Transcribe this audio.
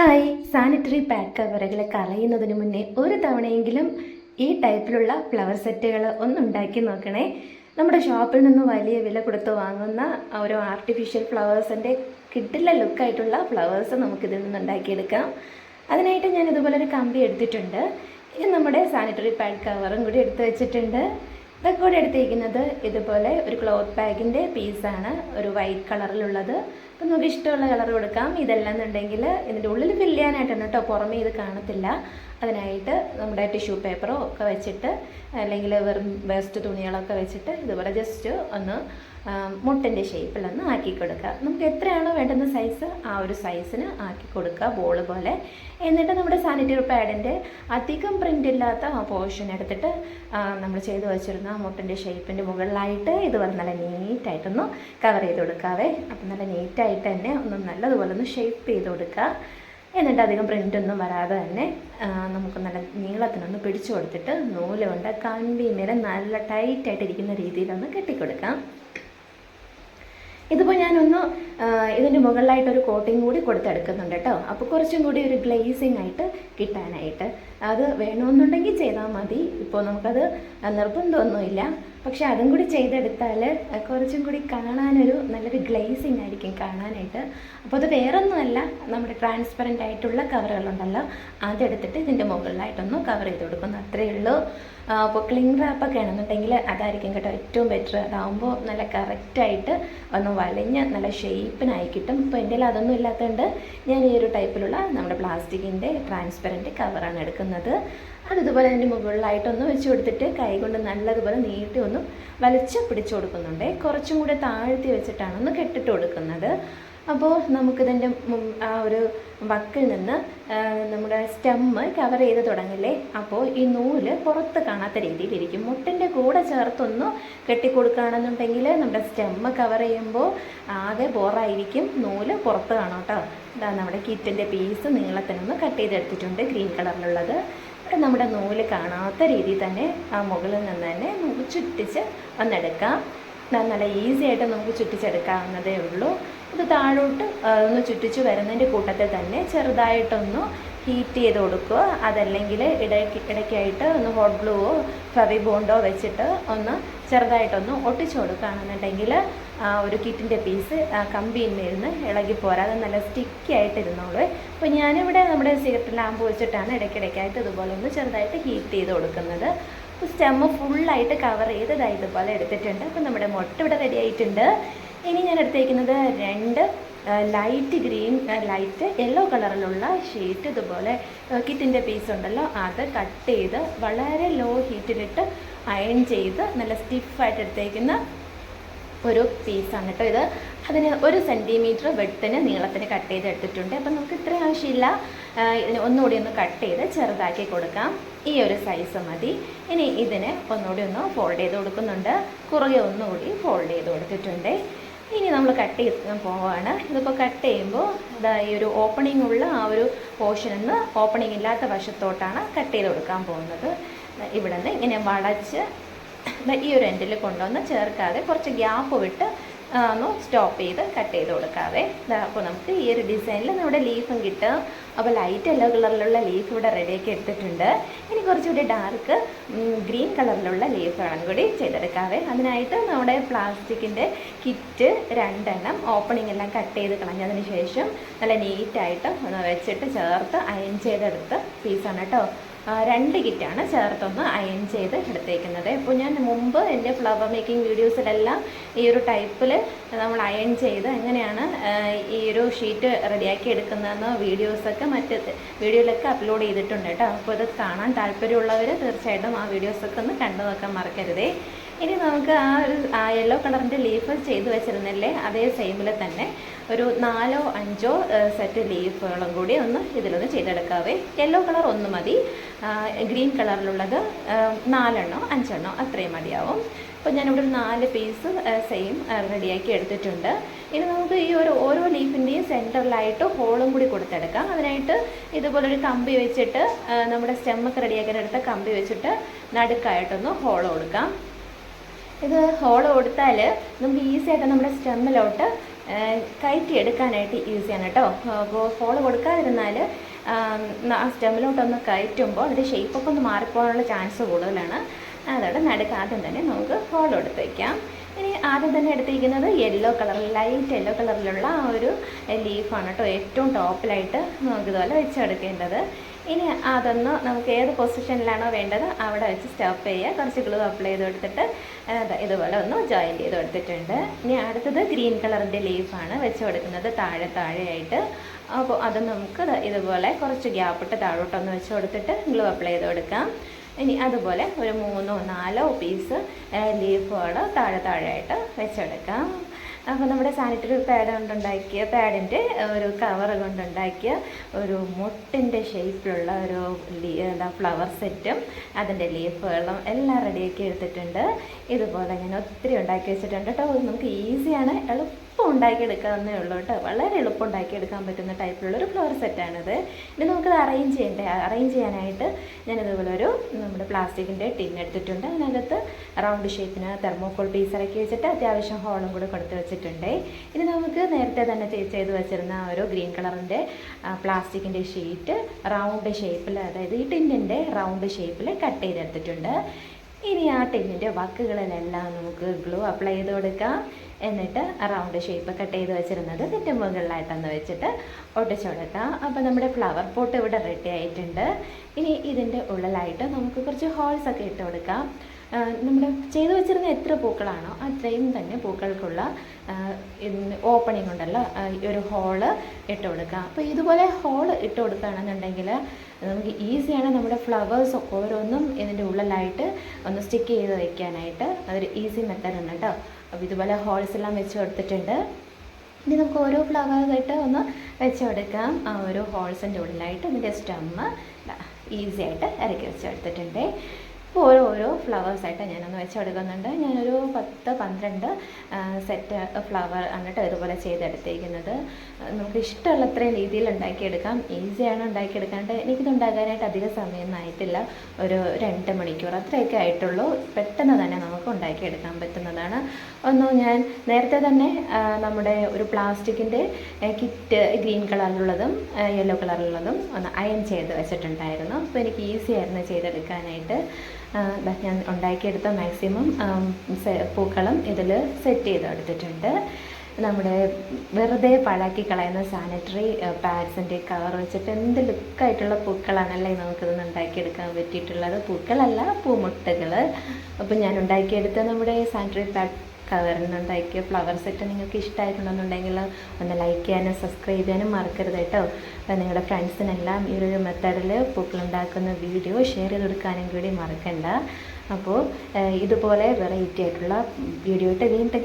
Hi sanitary pad കവറുകൾ കളയുന്നതിന് മുന്നേ ഒരു തവണയെങ്കിലും ഈ ടൈപ്പിലുള്ള ഫ്ലവർ സെറ്റുകൾ ഒന്ന് ഉണ്ടാക്കി നോക്കണേ. നമ്മുടെ ഷോപ്പിൽ നിന്ന് വലിയ വില കൊടുത്ത് വാങ്ങുന്ന ഓരോ ആർട്ടിഫിഷ്യൽ ഫ്ലവേഴ്സിന്റെ കിട്ടില്ല ലുക്കായിട്ടുള്ള ഫ്ലവേഴ്സ് നമുക്കിതിൽ നിന്ന് ഉണ്ടാക്കിയെടുക്കാം. അതിനായിട്ട് ഞാൻ ഇതുപോലെ ഒരു കമ്പി എടുത്തിട്ടുണ്ട്. ഇത് നമ്മുടെ സാനിറ്ററി പാഡ് കവറും കൂടി എടുത്ത് വെച്ചിട്ടുണ്ട്. ഇതൊക്കെ കൂടെ എടുത്തിരിക്കുന്നത് ഇതുപോലെ ഒരു ക്ലോത്ത് ബാഗിന്റെ പീസാണ് ഒരു വൈറ്റ് കളറിലുള്ളത് അപ്പം നമുക്ക് ഇഷ്ടമുള്ള കളർ കൊടുക്കാം. ഇതല്ലെന്നുണ്ടെങ്കിൽ ഇതിന്റെ ഉള്ളിൽ ഫില്ല് ചെയ്യാനായിട്ടാണ് കേട്ടോ. പുറമേ ഇത് കാണത്തില്ല. അതിനായിട്ട് നമ്മുടെ ടിഷ്യൂ പേപ്പറോ ഒക്കെ വെച്ചിട്ട് അല്ലെങ്കിൽ വെറും വേസ്റ്റ് തുണികളൊക്കെ വെച്ചിട്ട് ഇതുപോലെ ജസ്റ്റ് ഒന്ന് മുട്ടിന്റെ ഷേപ്പിലൊന്ന് ആക്കി കൊടുക്കുക. നമുക്ക് എത്രയാണോ വേണ്ടുന്ന സൈസ് ആ ഒരു സൈസിന് ആക്കി കൊടുക്കുക ബോൾ പോലെ. എന്നിട്ട് നമ്മുടെ സാനിറ്ററി പാഡിന്റെ അധികം പ്രിന്റ് ഇല്ലാത്ത ആ പോർഷൻ എടുത്തിട്ട് നമ്മൾ ചെയ്തു വെച്ചിരുന്ന ആ മുട്ടിന്റെ ഷേപ്പിന്റെ മുകളിലായിട്ട് ഇതുപോലെ നല്ല നീറ്റായിട്ടൊന്ന് കവർ ചെയ്ത് കൊടുക്കാവേ. അപ്പം നല്ല നീറ്റായിട്ട് തന്നെ ഒന്ന് നല്ലതുപോലെ ഒന്ന് ഷേപ്പ് ചെയ്ത് കൊടുക്കുക. എന്നിട്ട് അധികം പ്രിന്റൊന്നും വരാതെ തന്നെ നമുക്ക് നല്ല നീളത്തിനൊന്ന് പിടിച്ചു കൊടുത്തിട്ട് നൂൽ കൊണ്ട് മേലെ നല്ല ടൈറ്റായിട്ടിരിക്കുന്ന രീതിയിലൊന്ന് കെട്ടിക്കൊടുക്കാം. ഇതിപ്പോൾ ഞാനൊന്ന് ഇതിന്റെ മുകളിലായിട്ട് ഒരു കോട്ടിങ് കൂടി കൊടുത്തെടുക്കുന്നുണ്ട് കേട്ടോ. അപ്പോൾ കുറച്ചും കൂടി ഒരു ഗ്ലേസിങ് ആയിട്ട് കിട്ടാനായിട്ട്. അത് വേണമെന്നുണ്ടെങ്കിൽ ചെയ്താൽ മതി. ഇപ്പോൾ നമുക്കത് നിർബന്ധമൊന്നുമില്ല. പക്ഷെ അതും കൂടി ചെയ്തെടുത്താൽ കുറച്ചും കൂടി കാണാനൊരു നല്ലൊരു ഗ്ലേസിങ് ആയിരിക്കും കാണാനായിട്ട്. അപ്പോൾ അത് വേറൊന്നുമല്ല. നമ്മുടെ ട്രാൻസ്പെറന്റ് ആയിട്ടുള്ള കവറുകളുണ്ടല്ലോ. അതെടുത്തിട്ട് ഇതിന്റെ മുകളിലായിട്ടൊന്ന് കവർ ചെയ്ത് കൊടുക്കുന്നു. അത്രയേ ഉള്ളൂ. അപ്പോൾ ക്ലിങ് റാപ്പൊക്കെ ആണെന്നുണ്ടെങ്കിൽ അതായിരിക്കും കേട്ടോ ഏറ്റവും ബെറ്റർ അതാവുമ്പോൾ നല്ല കറക്റ്റായിട്ട് ഒന്ന് വലഞ്ഞ് നല്ല ഷേപ്പിനായി കിട്ടും. ഇപ്പോൾ എന്റെ അതൊന്നും ഇല്ലാത്തതുകൊണ്ട് ഞാൻ ഈ ഒരു ടൈപ്പിലുള്ള നമ്മുടെ പ്ലാസ്റ്റിക്കിന്റെ ട്രാൻസ്പെറന്റ് കവറാണ് എടുക്കുന്നത്. അത് ഇതുപോലെ അതിന്റെ മുകളിലായിട്ടൊന്ന് വെച്ച് കൊടുത്തിട്ട് കൈ കൊണ്ട് നല്ലതുപോലെ നീട്ടി ഒന്ന് വലിച്ച് പിടിച്ചു കൊടുക്കുന്നുണ്ട്. കുറച്ചും കൂടെ താഴ്ത്തി വെച്ചിട്ടാണ് ഒന്ന് കെട്ടിട്ട് കൊടുക്കുന്നത്. അപ്പോൾ നമുക്കിതിന്റെ ആ ഒരു വക്കിൽ നിന്ന് നമ്മുടെ സ്റ്റെമ്മ് കവർ ചെയ്ത് തുടങ്ങില്ലേ? അപ്പോൾ ഈ നൂൽ പുറത്ത് കാണാത്ത രീതിയിലിരിക്കും. മുട്ടിന്റെ കൂടെ ചേർത്തൊന്ന് കെട്ടിക്കൊടുക്കുകയാണെന്നുണ്ടെങ്കിൽ നമ്മുടെ സ്റ്റെമ്മ് കവർ ചെയ്യുമ്പോൾ ആകെ ബോറായിരിക്കും. നൂൽ പുറത്ത് കാണാം കേട്ടോ. ഇതാ നമ്മുടെ കിറ്റിന്റെ പീസ് നീളത്തിനൊന്ന് കട്ട് ചെയ്തെടുത്തിട്ടുണ്ട് ഗ്രീൻ കളറിലുള്ളത്. ഇവിടെ നമ്മുടെ നൂൽ കാണാത്ത രീതിയിൽ തന്നെ ആ മുകളിൽ നിന്ന് തന്നെ നൂൽ ചുറ്റിച്ച് വന്നെടുക്കാം നല്ല ഈസി ആയിട്ട് നമുക്ക് ചുറ്റിച്ചെടുക്കാവുന്നതേ ഉള്ളൂ. ഇത് താഴോട്ട് ഒന്ന് ചുറ്റിച്ച് വരുന്നതിന്റെ കൂട്ടത്തിൽ തന്നെ ചെറുതായിട്ടൊന്ന് ഹീറ്റ് ചെയ്ത് കൊടുക്കുക. അതല്ലെങ്കിൽ ഇടയ്ക്ക് ഇടയ്ക്കായിട്ട് ഒന്ന് ഹോട്ട് ഗ്ലൂവോ ഫവി ബോണ്ടോ വെച്ചിട്ട് ഒന്ന് ചെറുതായിട്ടൊന്ന് ഒട്ടിച്ചു കൊടുക്കുകയാണെന്നുണ്ടെങ്കിൽ ഒരു കിറ്റിന്റെ പീസ് കമ്പിന്മേൽന്ന് ഇളകി പോരാതെ നല്ല സ്റ്റിക്കി ആയിട്ടിരുന്നോളൂ. അപ്പോൾ ഞാനിവിടെ നമ്മുടെ സിഗരറ്റ് ലാമ്പ് വെച്ചിട്ടാണ് ഇടയ്ക്കിടയ്ക്കായിട്ട് ഇതുപോലെ ഒന്ന് ചെറുതായിട്ട് ഹീറ്റ് ചെയ്ത് കൊടുക്കുന്നത്. സ്റ്റെമ്മ് ഫുള്ളായിട്ട് കവർ ചെയ്തതായി ഇതുപോലെ എടുത്തിട്ടുണ്ട്. അപ്പോൾ നമ്മുടെ മുട്ട ഇവിടെ റെഡി ആയിട്ടുണ്ട്. ഇനി ഞാൻ എടുത്തേക്കുന്നത് രണ്ട് ലൈറ്റ് ഗ്രീൻ ലൈറ്റ് യെല്ലോ കളറിലുള്ള ഷീറ്റ് ഇതുപോലെ കിറ്റിന്റെ പീസ് ഉണ്ടല്ലോ. അത് കട്ട് ചെയ്ത് വളരെ ലോ ഹീറ്റിലിട്ട് അയൺ ചെയ്ത് നല്ല സ്റ്റിഫായിട്ട് എടുത്തേക്കുന്ന ഒരു പീസാണ് കേട്ടോ ഇത്. അതിന് ഒരു സെന്റിമീറ്റർ വെട്ടിന് നീളത്തിന് കട്ട് ചെയ്ത് എടുത്തിട്ടുണ്ട്. അപ്പം നമുക്ക് ഇത്ര ആവശ്യമില്ല. ഇതിന് ഒന്നുകൂടി ഒന്ന് കട്ട് ചെയ്ത് ചെറുതാക്കി കൊടുക്കാം. ഈ ഒരു സൈസ് മതി. ഇനി ഇതിന് ഒന്നുകൂടി ഒന്ന് ഫോൾഡ് ചെയ്ത് കൊടുക്കുന്നുണ്ട്. കുറുകെ ഒന്നുകൂടി ഫോൾഡ് ചെയ്ത് കൊടുത്തിട്ടുണ്ട്. ഇനി നമ്മൾ കട്ട് ചെയ്ത് പോവാണ്. ഇതിപ്പോൾ കട്ട് ചെയ്യുമ്പോൾ ഇതാ ഈ ഒരു ഓപ്പണിംഗ് ഉള്ള ആ ഒരു പോർഷൻ നിന്ന് ഓപ്പണിംഗ് ഇല്ലാത്ത വശത്തോട്ടാണ് കട്ട് ചെയ്ത് കൊടുക്കാൻ പോകുന്നത്. ഇവിടെ നിന്ന് ഇങ്ങനെ വളച്ച് ഈ ഒരു എൻഡിൽ കൊണ്ടുവന്ന് ചേർക്കാതെ കുറച്ച് ഗ്യാപ്പ് വിട്ട് ഒന്ന് സ്റ്റോപ്പ് ചെയ്ത് കട്ട് ചെയ്ത് കൊടുക്കാതെ അപ്പോൾ നമുക്ക് ഈ ഒരു ഡിസൈനിൽ നമ്മുടെ ലീഫും കിട്ടും. അപ്പോൾ ലൈറ്റ് യെല്ലോ കളറിലുള്ള ലീഫ് ഇവിടെ റെഡിയാക്കി എടുത്തിട്ടുണ്ട്. ഇനി കുറച്ചുകൂടി ഡാർക്ക് ഗ്രീൻ കളറിലുള്ള ലീഫ് ലീഫുകളും കൂടി ചെയ്തെടുക്കാവേ. അതിനായിട്ട് നമ്മുടെ പ്ലാസ്റ്റിക്കിന്റെ കിറ്റ് രണ്ടെണ്ണം ഓപ്പണിംഗ് എല്ലാം കട്ട് ചെയ്ത് കളഞ്ഞതിന് ശേഷം നല്ല നീറ്റായിട്ട് ഒന്ന് വെച്ചിട്ട് ചേർത്ത് അയൺ ചെയ്തെടുത്ത പീസാണ് കേട്ടോ. രണ്ട് കിറ്റാണ് ചേർത്തൊന്ന് അയൺ ചെയ്ത് എടുത്തേക്കുന്നത്. അപ്പോൾ ഞാൻ മുമ്പ് എന്റെ ഫ്ലവർ മേക്കിംഗ് വീഡിയോസിലെല്ലാം ഈ ഒരു ടൈപ്പിൽ നമ്മൾ അയൺ ചെയ്ത് എങ്ങനെയാണ് ഈ ഒരു ഷീറ്റ് റെഡിയാക്കി എടുക്കുന്നതെന്ന് വീഡിയോസൊക്കെ മറ്റ് വീഡിയോയിലൊക്കെ അപ്ലോഡ് ചെയ്തിട്ടുണ്ട് കേട്ടോ. അപ്പോൾ ഇത് കാണാൻ താല്പര്യമുള്ളവർ തീർച്ചയായിട്ടും ആ വീഡിയോസൊക്കെ ഒന്ന് കണ്ടു നോക്കാൻ മറക്കരുതേ. ഇനി നമുക്ക് ആ ഒരു യെല്ലോ കളറിന്റെ ലീഫ് ചെയ്ത് വെച്ചിരുന്നല്ലേ അതേ സെയിമിൽ തന്നെ ഒരു നാലോ അഞ്ചോ സെറ്റ് ലീഫുകളും കൂടി ഒന്ന് ഇതിലൊന്ന് ചെയ്തെടുക്കാവേ. യെല്ലോ കളർ ഒന്ന് മതി. ഗ്രീൻ കളറിലുള്ളത് നാലെണ്ണോ അഞ്ചെണ്ണോ അത്രയും മതിയാവും. അപ്പോൾ ഞാനിവിടെ ഒരു നാല് പീസ് സെയിം റെഡിയാക്കി എടുത്തിട്ടുണ്ട്. ഇനി നമുക്ക് ഈ ഒരു ഓരോ ലീഫിന്റെയും സെന്ററിലായിട്ട് ഹോളും കൂടി കൊടുത്തെടുക്കാം. അതിനായിട്ട് ഇതുപോലൊരു കമ്പി വെച്ചിട്ട് നമ്മുടെ സ്റ്റെമ്മൊക്കെ റെഡിയാക്കാൻ എടുത്ത കമ്പി വെച്ചിട്ട് നടുക്കായിട്ടൊന്ന് ഹോൾ കൊടുക്കാം. ഇത് ഹോൾ കൊടുത്താൽ നമുക്ക് ഈസി ആയിട്ട് നമ്മുടെ സ്റ്റെമ്മിലോട്ട് കയറ്റി എടുക്കാനായിട്ട് ഈസിയാണ് കേട്ടോ. ഹോൾ കൊടുക്കാതിരുന്നാൽ ആ സ്റ്റെമ്മിലോട്ടൊന്ന് കയറ്റുമ്പോൾ അതിന്റെ ഷേപ്പൊക്കെ ഒന്ന് മാറിപ്പോകാനുള്ള ചാൻസ് കൂടുതലാണ്. അതോടെ നടുക്ക് ആദ്യം തന്നെ നമുക്ക് ഹോൾ എടുത്ത് വയ്ക്കാം ഇനി ആദ്യം തന്നെ എടുത്തിരിക്കുന്നത് യെല്ലോ കളർ ലൈറ്റ് യെല്ലോ കളറിലുള്ള ആ ഒരു ലീഫാണ് കേട്ടോ. ഏറ്റവും ടോപ്പിലായിട്ട് നമുക്ക് ഇതുപോലെ വെച്ചെടുക്കേണ്ടത് ഇനി അതൊന്ന് നമുക്ക് ഏത് പൊസിഷനിലാണോ വേണ്ടത് അവിടെ വെച്ച് സ്റ്റോപ്പ് ചെയ്യുക. കുറച്ച് ഗ്ലൂ അപ്ലൈ ചെയ്ത് കൊടുത്തിട്ട് ഇതുപോലെ ഒന്ന് ജോയിൻ ചെയ്ത് കൊടുത്തിട്ടുണ്ട് ഇനി അടുത്തത് ഗ്രീൻ കളറിന്റെ ലീഫാണ് വെച്ച് കൊടുക്കുന്നത് താഴെ താഴെയായിട്ട്. അപ്പോൾ അത് നമുക്ക് ഇതുപോലെ കുറച്ച് ഗ്യാപ്പിട്ട് താഴോട്ടൊന്ന് വെച്ച് കൊടുത്തിട്ട് ഗ്ലൂ അപ്ലൈ ചെയ്ത് കൊടുക്കാം ഇനി അതുപോലെ ഒരു മൂന്നോ നാലോ പീസ് ലീഫുകൾ താഴെ താഴെയായിട്ട് വെച്ചെടുക്കാം. അപ്പോൾ നമ്മുടെ സാനിറ്ററി പാഡ് കൊണ്ടുണ്ടാക്കിയ പാഡിന്റെ ഒരു കവർ കൊണ്ടുണ്ടാക്കിയ ഒരു മുട്ടിന്റെ ഷേപ്പിലുള്ള ഒരു എന്താ ഫ്ലവർ സെറ്റും അതിന്റെ ലീഫുകളും എല്ലാം റെഡിയാക്കി എടുത്തിട്ടുണ്ട്. ഇതുപോലെ ഞാൻ ഒത്തിരി ഉണ്ടാക്കി വെച്ചിട്ടുണ്ട് കേട്ടോ നമുക്ക് ഈസിയാണ് എളുപ്പം ഉണ്ടാക്കിയെടുക്കാവുന്നേ ഉള്ളൂ കേട്ടോ. വളരെ എളുപ്പം ഉണ്ടാക്കിയെടുക്കാൻ പറ്റുന്ന ടൈപ്പിലുള്ള ഒരു ഫ്ലവർ സെറ്റാണിത് ഇനി നമുക്കത് അറേഞ്ച് ചെയ്യേണ്ട? അറേഞ്ച് ചെയ്യാനായിട്ട് ഞാൻ ഇതുപോലെ ഒരു നമ്മുടെ പ്ലാസ്റ്റിക്കിന്റെ ടിൻ എടുത്തിട്ടുണ്ട്. അതിനകത്ത് റൗണ്ട് ഷേപ്പിന് തെർമോക്കോൾ പീസ് ഇറക്കി വെച്ചിട്ട് അത്യാവശ്യം ഹോളും കൂടെ കൊടുത്ത് വെച്ചിട്ടുണ്ട്. ഇനി നമുക്ക് നേരത്തെ തന്നെ ചെയ്ത് വെച്ചിരുന്ന ഒരു ഗ്രീൻ കളറിന്റെ പ്ലാസ്റ്റിക്കിന്റെ ഷീറ്റ് റൗണ്ട് ഷേപ്പിൽ അതായത് ഈ ടിന്നിന്റെ റൗണ്ട് ഷേപ്പിൽ കട്ട് ചെയ്തെടുത്തിട്ടുണ്ട്. ഇനി ആ ടിന്നിന്റെ വക്കുകളിലെല്ലാം നമുക്ക് ഗ്ലൂ അപ്ലൈ ചെയ്ത് കൊടുക്കാം. എന്നിട്ട് റൗണ്ട് ഷേപ്പ് കട്ട് ചെയ്ത് വെച്ചിരുന്നത് ഇതിന്റെ മുകളിലായിട്ടൊന്ന് വെച്ചിട്ട് ഒട്ടിച്ചു കൊടുക്കാം. അപ്പോൾ നമ്മുടെ ഫ്ലവർ പോട്ട് ഇവിടെ റെഡി ആയിട്ടുണ്ട്. ഇനി ഇതിന്റെ ഉള്ളിലായിട്ട് നമുക്ക് കുറച്ച് ഹോൾസ് ഒക്കെ ഇട്ട് കൊടുക്കാം. നമ്മൾ ചെയ്തു വെച്ചിരുന്ന എത്ര പൂക്കളാണോ അത്രയും തന്നെ പൂക്കൾക്കുള്ള ഓപ്പണിംഗ് ഉണ്ടല്ലോ ഈ ഒരു ഹോൾ ഇട്ട് കൊടുക്കാം അപ്പോൾ ഇതുപോലെ ഹോൾ ഇട്ട് കൊടുക്കുകയാണെന്നുണ്ടെങ്കിൽ നമുക്ക് ഈസിയാണ് നമ്മുടെ ഫ്ലവേഴ്സ് ഓരോന്നും ഇതിന്റെ ഉള്ളിലായിട്ട് ഒന്ന് സ്റ്റിക്ക് ചെയ്ത് വയ്ക്കാനായിട്ട് അതൊരു ഈസി മെത്തേഡ് മെത്തേഡാണ് കേട്ടോ. അപ്പോൾ ഇതുപോലെ ഹോൾസ് എല്ലാം വെച്ച് കൊടുത്തിട്ടുണ്ട്. ഇനി നമുക്ക് ഓരോ ഫ്ലവേഴ്സായിട്ട് ഒന്ന് വെച്ച് കൊടുക്കാം. ആ ഒരു ഹോൾസിന്റെ ഉള്ളിലായിട്ട് ഇതിന്റെ സ്റ്റമ്മ് ഈസി ആയിട്ട് ഇറക്കി വെച്ച് കൊടുത്തിട്ടുണ്ട്. അപ്പോൾ ഓരോ ഓരോ ഫ്ലവേഴ്സായിട്ട് ഞാനൊന്ന് വെച്ച് കൊടുക്കുന്നുണ്ട് ഞാനൊരു പത്ത് പന്ത്രണ്ട് സെറ്റ് ഫ്ലവർ എന്നിട്ട് ഇതുപോലെ ചെയ്തെടുത്തേക്കുന്നത്. നമുക്ക് ഇഷ്ടമുള്ള അത്രയും രീതിയിൽ ഉണ്ടാക്കിയെടുക്കാം. ഈസിയാണ് ഉണ്ടാക്കിയെടുക്കാണ്ട്. എനിക്കിത് ഉണ്ടാക്കാനായിട്ട് അധിക സമയമൊന്നും ആയിട്ടില്ല. ഒരു രണ്ട് മണിക്കൂർ അത്രയൊക്കെ ആയിട്ടുള്ളൂ. പെട്ടെന്ന് തന്നെ നമുക്ക് ഉണ്ടാക്കിയെടുക്കാൻ പറ്റുന്നതാണ്. ഒന്ന് ഞാൻ നേരത്തെ തന്നെ നമ്മുടെ ഒരു പ്ലാസ്റ്റിക്കിന്റെ കിറ്റ് ഗ്രീൻ കളറിലുള്ളതും യെല്ലോ കളറിലുള്ളതും ഒന്ന് അയൺ ചെയ്ത് വെച്ചിട്ടുണ്ടായിരുന്നു. അപ്പോൾ എനിക്ക് ഈസി ആയിരുന്നു ചെയ്തെടുക്കാനായിട്ട്. ഞാൻ ഉണ്ടാക്കിയെടുത്ത മാക്സിമം പൂക്കളും ഇതിൽ സെറ്റ് ചെയ്ത് എടുത്തിട്ടുണ്ട്. നമ്മുടെ വെറുതെ പഴാക്കി കളയുന്ന സാനിറ്ററി പാഡ്സിന്റെ കവർ വെച്ചിട്ട് എന്ത് ലുക്കായിട്ടുള്ള പൂക്കളാണല്ലേ നമുക്കിത് ഉണ്ടാക്കിയെടുക്കാൻ പറ്റിയിട്ടുള്ളത്? പൂക്കളല്ല പൂമുട്ടകൾ അപ്പോൾ ഞാൻ ഉണ്ടാക്കിയെടുത്ത നമ്മുടെ സാനിറ്ററി പാഡ് കവറിൽ നിന്നുണ്ടാക്കിയ ഫ്ലവർ സെറ്റ് നിങ്ങൾക്ക് ഇഷ്ടമായിട്ടുണ്ടെന്നുണ്ടെങ്കിൽ ഒന്ന് ലൈക്ക് ചെയ്യാനും സബ്സ്ക്രൈബ് ചെയ്യാനും മറക്കരുത് കേട്ടോ. അപ്പോൾ നിങ്ങളുടെ ഫ്രണ്ട്സിനെല്ലാം ഈ ഒരു മെത്തേഡിൽ പൂക്കളുണ്ടാക്കുന്ന വീഡിയോ ഷെയർ ചെയ്ത് കൊടുക്കാനും കൂടി മറക്കണ്ട. അപ്പോൾ ഇതുപോലെ വെറൈറ്റി ആയിട്ടുള്ള വീഡിയോ ആയിട്ട് വീണ്ടും